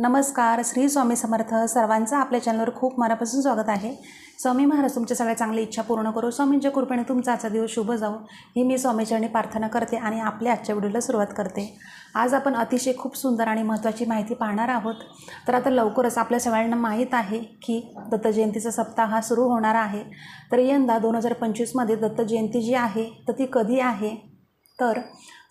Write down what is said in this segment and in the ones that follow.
नमस्कार श्री स्वामी समर्थ. सर्वांचं आपल्या चॅनलवर खूप मनापासून स्वागत आहे. स्वामी महाराज तुमच्या सगळ्या चांगली इच्छा पूर्ण करू. स्वामींच्या कृपेने तुमचा आजचा दिवस शुभ जाऊ ही मी स्वामीचरणी प्रार्थना करते आणि आपल्या आजच्या व्हिडिओला सुरुवात करते. आज आपण अतिशय खूप सुंदर आणि महत्त्वाची माहिती पाहणार आहोत. तर आता लवकरच आपल्या सगळ्यांना माहीत आहे की दत्त जयंतीचा सप्ताह हा सुरू होणार आहे. तर यंदा दोन हजार पंचवीसमध्ये दत्त जयंती जी आहे तर ती कधी आहे? तर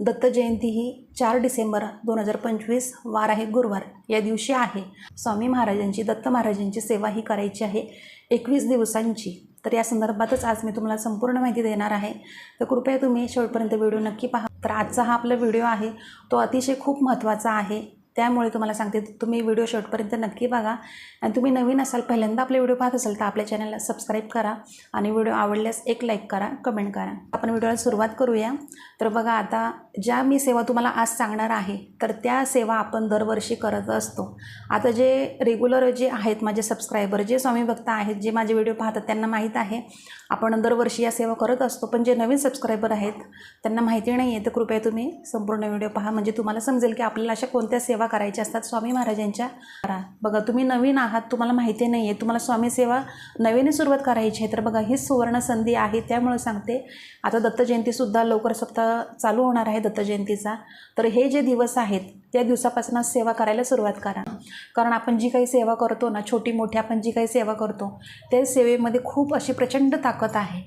दत्त जयंती ही चार डिसेंबर दोन हजार पंचवीस वार आहे गुरुवार. या दिवशी आहे. स्वामी महाराजांची दत्त महाराजांची सेवा ही करायची आहे एकवीस दिवसांची. तर या संदर्भातच आज मी तुम्हाला संपूर्ण माहिती देणार आहे. तर कृपया तुम्ही शेवटपर्यंत व्हिडिओ नक्की पहा. तर आजचा हा आपला व्हिडिओ आहे तो अतिशय खूप महत्त्वाचा आहे. त्यामुळे तुम्हाला सांगते तुम्ही व्हिडिओ शेवटपर्यंत नक्की बघा. आणि तुम्ही नवीन असाल पहिल्यांदा आपले व्हिडिओ पाहत असाल तर आपल्या चॅनलला सबस्क्राईब करा आणि व्हिडिओ आवडल्यास एक लाईक करा कमेंट करा. आपण व्हिडिओला सुरुवात करूया. तर बघा आता ज्या मी सेवा तुम्हाला आज सांगणार आहे तर त्या सेवा आपण दरवर्षी करत असतो. आता जे रेग्युलर जे आहेत माझे सबस्क्रायबर जे स्वामी भक्त आहेत जे माझे व्हिडिओ पाहतात त्यांना माहीत आहे आपण दरवर्षी या सेवा करत असतो. पण जे नवीन सबस्क्रायबर आहेत त्यांना माहिती नाही आहे तर कृपया तुम्ही संपूर्ण व्हिडिओ पहा. म्हणजे तुम्हाला समजेल की आपल्याला अशा कोणत्या सेवा करायच्या असतात स्वामी महाराजांच्या. करा बघा तुम्ही नवीन आहात तुम्हाला माहिती नाही आहे तुम्हाला स्वामी सेवा नवीने सुरुवात करायची आहे. तर बघा ही सुवर्ण संधी आहे त्यामुळे सांगते. आता दत्त जयंतीसुद्धा लवकर सप्ताह चालू होणार आहे दत्त जयंतीचा. तर हे जे दिवस आहेत त्या दिवसापासून सेवा करायला सुरुवात करा. कारण आपण जी काही सेवा करतो ना छोटी मोठी आपण जी काही सेवा करतो त्या सेवेमध्ये खूप अशी प्रचंड ताकद आहे.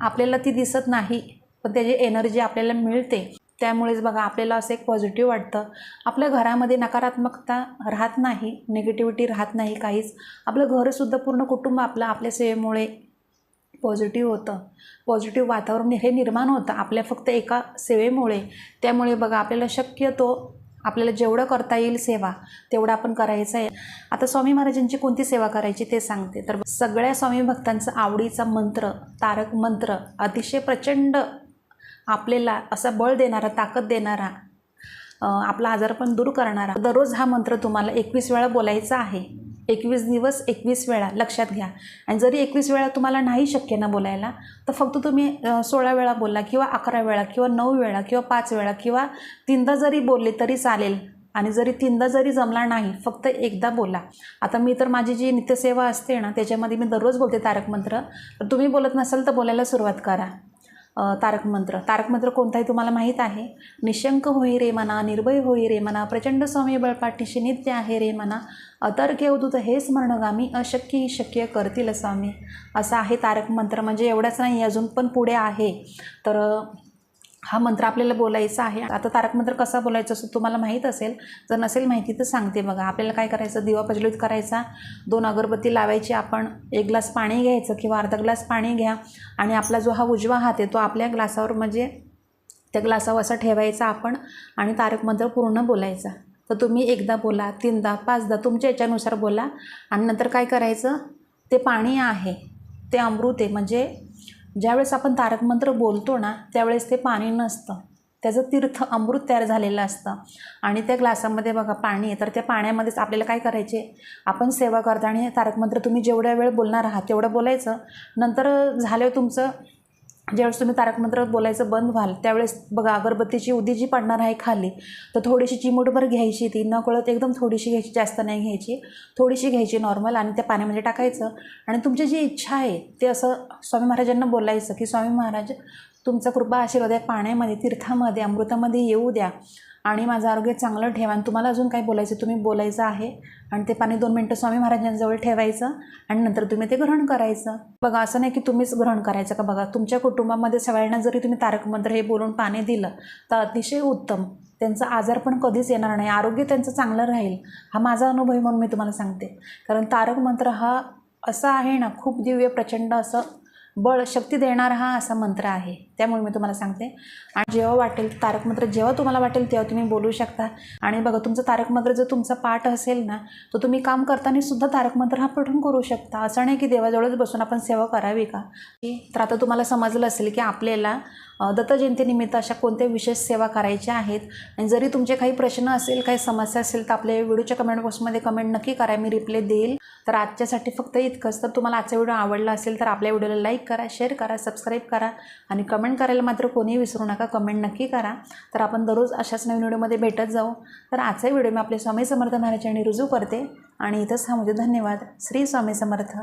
आपल्याला ती दिसत नाही पण त्याची एनर्जी आपल्याला मिळते. त्यामुळेच बघा आपल्याला असं एक पॉझिटिव्ह वाटतं. आपल्या घरामध्ये नकारात्मकता राहत नाही निगेटिव्हिटी राहत नाही काहीच. आपलं घरसुद्धा पूर्ण कुटुंब आपलं आपल्या सेवेमुळे पॉझिटिव्ह होतं. पॉझिटिव्ह वातावरण हे निर्माण होतं. आपल्या फक्त एका सेवेमुळे. त्यामुळे बघा आपल्याला शक्यतो आपल्याला जेवढं करता येईल सेवा तेवढं आपण करायचं आहे. आता स्वामी महाराजांची कोणती सेवा करायची ते सांगते. तर सगळ्या स्वामी भक्तांचा आवडीचा मंत्र तारक मंत्र अतिशय प्रचंड आपल्याला असा बळ देणारा ताकद देणारा आपला आजारपण दूर करणारा दररोज हा मंत्र तुम्हाला एकवीस वेळा बोलायचा आहे. एकवीस दिवस एकवीस वेळा लक्षात घ्या. आणि जरी एकवीस वेळा तुम्हाला नाही शक्य ना बोलायला तर फक्त तुम्ही सोळा वेळा बोला किंवा अकरा वेळा किंवा नऊ वेळा किंवा पाच वेळा किंवा तीनदा जरी बोलले तरी चालेल. आणि जरी तीनदा जरी जमला नाही फक्त एकदा बोला. आता मी तर माझी जी नित्यसेवा असते ना त्याच्यामध्ये मी दररोज बोलते तारक मंत्र. तर तुम्ही बोलत नसाल तर बोलायला सुरुवात करा. तारक मंत्र. तारक मंत्र कोणताही तुम्हाला माहीत आहे? निशंक होई रे मना निर्भय होई रे मना प्रचंड स्वामी बळपाठीशी नित्य आहे रे मना अतर्क्य उदूत हे स्मरणगामी अशक्य ही शक्य करतील स्वामी. असं आहे तारक मंत्र. म्हणजे एवढंच नाही अजून पण पुढे आहे. तर हा मंत्र आपल्याला बोलायचा आहे. आता तारक मंत्र कसा बोलायचा असं तुम्हाला माहीत असेल जर नसेल माहिती तर सांगते बघा. आपल्याला काय करायचं? दिवा प्रज्वलित करायचा. दोन अगरबत्ती लावायची आपण. एक ग्लास पाणी घ्यायचं किंवा अर्धा ग्लास पाणी घ्या. आणि आपला जो हा उजवा हात आहे तो आपल्या ग्लासावर म्हणजे त्या ग्लासावर असा ठेवायचा आपण आणि तारक मंत्र पूर्ण बोलायचा. तर तुम्ही एकदा बोला तीनदा पाचदा तुमच्या याच्यानुसार बोला. आणि नंतर काय करायचं? ते पाणी आहे. ते अमृत आहे. म्हणजे ज्यावेळेस आपण तारक मंत्र बोलतो ना त्यावेळेस ते पाणी नसतं. त्याचं तीर्थ अमृत तयार झालेलं असतं. आणि त्या ग्लासामध्ये बघा पाणी आहे तर त्या पाण्यामध्येच आपल्याला काय करायचे? आपण सेवा करता आणि तारक मंत्र तुम्ही जेवढ्या वेळ बोलणार आहात तेवढं बोलायचं. नंतर झालं तुमचं ज्यावेळेस तुम्ही तारक मंत्र बोलायचं बंद व्हाल त्यावेळेस बघा अगरबत्तीची उदी जी पडणार आहे खाली तर थोडीशी चिमूटभर घ्यायची ती न कळत एकदम थोडीशी घ्यायची जास्त नाही घ्यायची थोडीशी घ्यायची नॉर्मल आणि त्या पाण्यामध्ये टाकायचं. आणि तुमची जी इच्छा आहे ते असं स्वामी महाराजांना बोलायचं की स्वामी महाराज तुमचा कृपा आशीर्वाद आहे पाण्यामध्ये तीर्थामध्ये अमृतामध्ये येऊ द्या. आणि माझं आरोग्य चांगलं ठेवा. आणि तुम्हाला अजून काही बोलायचं तुम्ही बोलायचं आहे. आणि ते पाणी दोन मिनटं स्वामी महाराजांजवळ ठेवायचं. आणि नंतर तुम्ही ते ग्रहण करायचं. बघा असं नाही की तुम्हीच ग्रहण करायचं का? बघा तुमच्या कुटुंबामध्ये सगळ्यांना जरी तुम्ही तारक मंत्र हे बोलून पाणी दिलं तर अतिशय उत्तम. त्यांचं आजार पण कधीच येणार नाही. आरोग्य त्यांचं चांगलं राहील. हा माझा अनुभव म्हणून मी तुम्हाला सांगते. कारण तारक मंत्र हा असा आहे ना खूप दिव्य प्रचंड असं बळ शक्ती देणारा हा असा मंत्र आहे. त्यामुळे मी तुम्हाला सांगते. आणि जेव्हा वाटेल तारक मंत्र जेव्हा तुम्हाला वाटेल तेव्हा तुम्ही बोलू शकता. आणि बघा तुमचं तारक मंत्र जर तुमचा पाठ असेल ना तर तुम्ही काम करताना सुद्धा तारक मंत्र हा पठून करू शकता. असं नाही की देवाजवळच बसून आपण सेवा करावी का? तर आता तुम्हाला समजलं असेल की आपल्याला दत्त जयंतीनिमित्त अशा कोणत्या विशेष सेवा करायच्या आहेत. आणि जरी तुमचे काही प्रश्न असेल काही समस्या असेल तर आपल्या व्हिडिओच्या कमेंट बॉक्समध्ये कमेंट नक्की करा. मी रिप्लाय देईल. तर आजच्यासाठी फक्त इतकंच. तर तुम्हाला आजचा व्हिडिओ आवडला असेल तर आपल्या व्हिडिओला लाईक करा शेअर करा सबस्क्राईब करा. आणि कमेंट कमेंट करायला मात्र कोणीही विसरू नका. कमेंट नक्की करा. तर आपण दररोज अशाच नवीन व्हिडिओमध्ये भेटत जाऊ. तर आजचा व्हिडिओ मी आपले स्वामी समर्थ महाराजांनी रुजू करते. आणि इथंच थांबते. धन्यवाद. श्री स्वामी समर्थ.